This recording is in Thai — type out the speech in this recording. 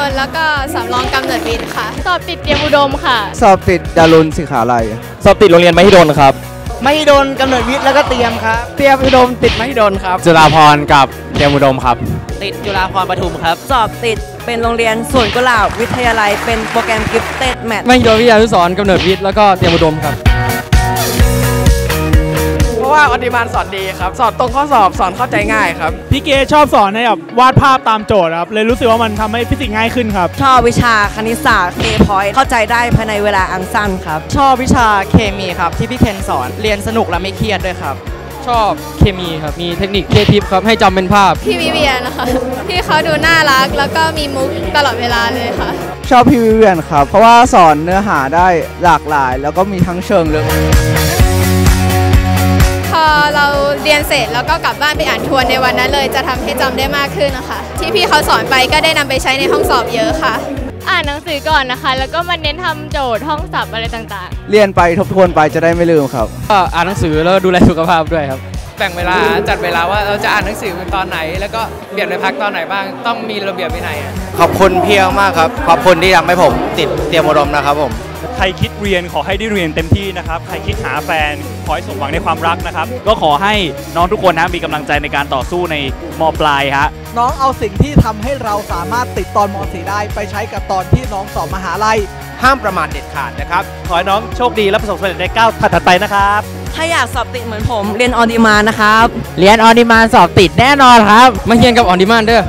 ฮิดนแล้วก็สำรองกำเนิดวิทย์ค่ะ สอบติดเตรียมอุดมค่ะ สอบติดดารุณสิขาลัยสอบติดโรงเรียนมหิดลครับไม่โดนกำเนิดวิทย์แล้วก็เตรียมครับ เตรียมอุดมติดไม่โดนครับ จุฬาพรกับเตรียมอุดมครับ ติดจุฬาพรณ์ปทุมครับ สอบติดเป็นโรงเรียนสวนกุหลาบวิทยาลัย เป็นโปรแกรมกิฟเต็ดแมทไม่โดนวิทยานุสรณ์กำเนิดวิทย์แล้วก็เตรียมอุดมครับ เพราะว่าอดิมานสอนดีครับ สอนตรงข้อสอบสอนเข้าใจง่ายครับ พี่เกชอบสอนให้แบบวาดภาพตามโจทย์ครับ เลยรู้สึกว่ามันทำให้ฟิสิกส์ง่ายขึ้นครับ ชอบวิชาคณิตศาสตร์ A point เข้าใจได้ภายในเวลาอันสั้นครับ ชอบวิชาเคมีครับที่พี่เคนสอนเรียนสนุกและไม่เครียดด้วยครับชอบเคมีครับ มีเทคนิคเคทิปครับให้จำเป็นภาพ พี่วิเวียนนะคะพี่เขาดูน่ารักแล้วก็มีมุกตลอดเวลาเลยค่ะ ชอบพี่วิเวียนครับ เพราะว่าสอนเนื้อหาได้หลากหลาย แล้วก็มีทั้งเชิงลึกพ อเราเรียนเสร็จแล้วก็กลับบ้านไปอ่านทวนในวันนั้นเลย จะทำให้จำได้มากขึ้นนะคะ ที่พี่เขาสอนไปก็ได้นำไปใช้ในห้องสอบเยอะค่ะ อ่านหนังสือก่อนนะคะ แล้วก็มาเน้นทำโจทย์ห้องศัพท์อะไรต่างๆ เรียนไปทบทวนไปจะได้ไม่ลืมครับก็อ่านหนังสือแล้วก็ดูแลสุขภาพด้วยครับแบ่งเวลาจัดเวลาว่าเราจะอ่านหนังสือตอนไหน แล้วก็เปลี่ยนไปพักตอนไหนบ้าง ต้องมีระเบียบวินัยอะขอบคุณเพียงมากครับขอบคุณที่ทำให้ผมติดเตรียมอุดมนะครับผมใค รคิดเรียนขอให้ได้เรียนเต็มที่นะครับ ใครคิดหาแฟนขอให้สมหวังในความรักนะครับ ก็ขอให้น้องทุกคนนะมีกำลังใจในการต่อสู้ในมปลายฮะ น้องเอาสิ่งที่ทำให้เราสามารถติดตอนม .4 ได้ไปใช้กับตอนที่น้องสอบมหาลัย ห้ามประมาทเด็ดขาดนะครับ ขอให้น้องโชคดีและประสบความสำเร็จในก้าวถัดๆไปนะครับ ถ้าอยากสอบติดเหมือนผมเรียนออดิมานะครับ เรียนออนดีมานสอบติดแน่นอนครับ มาเรียนกับออนดีมานเด้อ